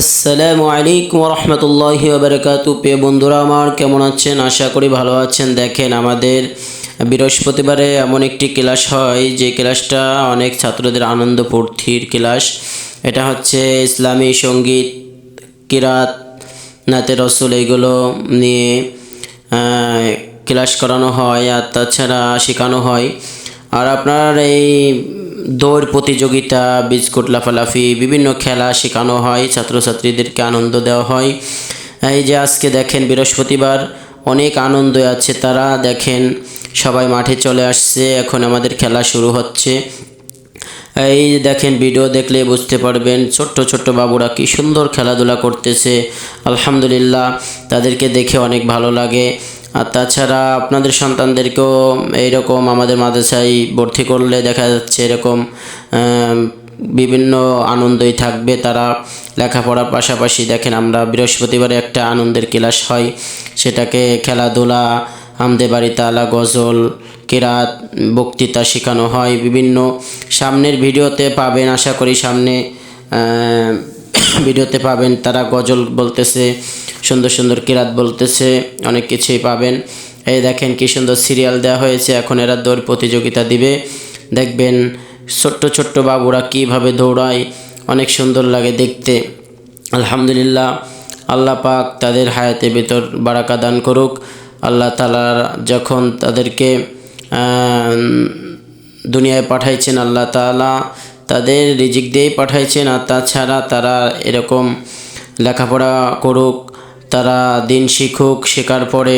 আসসালামু আলাইকুম রহমতুল্লাহি বারকাতু প্রিয় বন্ধুরা আমার কেমন আছেন? আশা করি ভালো আছেন। দেখেন, আমাদের বৃহস্পতিবারে এমন একটি ক্লাস হয়, যে ক্লাসটা অনেক ছাত্রদের আনন্দ ফুর্তির ক্লাস। এটা হচ্ছে ইসলামী সংগীত, কিরাত, নাতে রসুল এইগুলো নিয়ে ক্লাস করানো হয় আর তাছাড়া শেখানো হয়। আর আপনার এই দৌড় প্রতিযোগিতা, বিস্কুট লাফালাফি, বিভিন্ন খেলা শেখানো হয়, ছাত্রছাত্রীদেরকে আনন্দ দেওয়া হয়। এই যে আজকে দেখেন বৃহস্পতিবার, অনেক আনন্দ আছে। তারা দেখেন সবাই মাঠে চলে আসছে, এখন আমাদের খেলা শুরু হচ্ছে। এই দেখেন ভিডিও দেখলে বুঝতে পারবেন, ছোট্ট ছোট্ট বাবুরা কি সুন্দর খেলাধুলা করতেছে। আলহামদুলিল্লাহ, তাদেরকে দেখে অনেক ভালো লাগে। আর তাছাড়া আপনাদের সন্তানদেরকেও এইরকম আমাদের মাদ্রাসায় ভর্তি করলে দেখা যাচ্ছে এরকম বিভিন্ন আনন্দই থাকবে। তারা লেখাপড়ার পাশাপাশি দেখেন আমরা বৃহস্পতিবারে একটা আনন্দের ক্লাস হয়। সেটাকে খেলাধুলা আমদে বাড়ি তালা গজল, কেরাত, বক্তৃতা শেখানো হয়। বিভিন্ন সামনের ভিডিওতে পাবেন, আশা করি সামনে ভিডিওতে পাবেন। তারা গজল বলতেছে সুন্দর সুন্দর কিরাত বলতেছে, অনেক কিছুই পাবেন। এই দেখেন কি সুন্দর সিরিয়াল দেওয়া হয়েছে, এখন এরা দৌড় প্রতিযোগিতা দিবে। দেখবেন ছোট্ট ছোট্ট বাবুরা কীভাবে দৌড়ায়, অনেক সুন্দর লাগে দেখতে। আলহামদুলিল্লাহ, আল্লাহ পাক তাদের হায়াতে ভিতর বারাকা দান করুক। আল্লাহ তালার যখন তাদেরকে দুনিয়ায় পাঠাইছেন, আল্লাহ তাআলা তাদের রিজিক দিয়েই পাঠাইছেন। আর তাছাড়া তারা এরকম লেখাপড়া করুক তারা দিন শিখুক শেখার পরে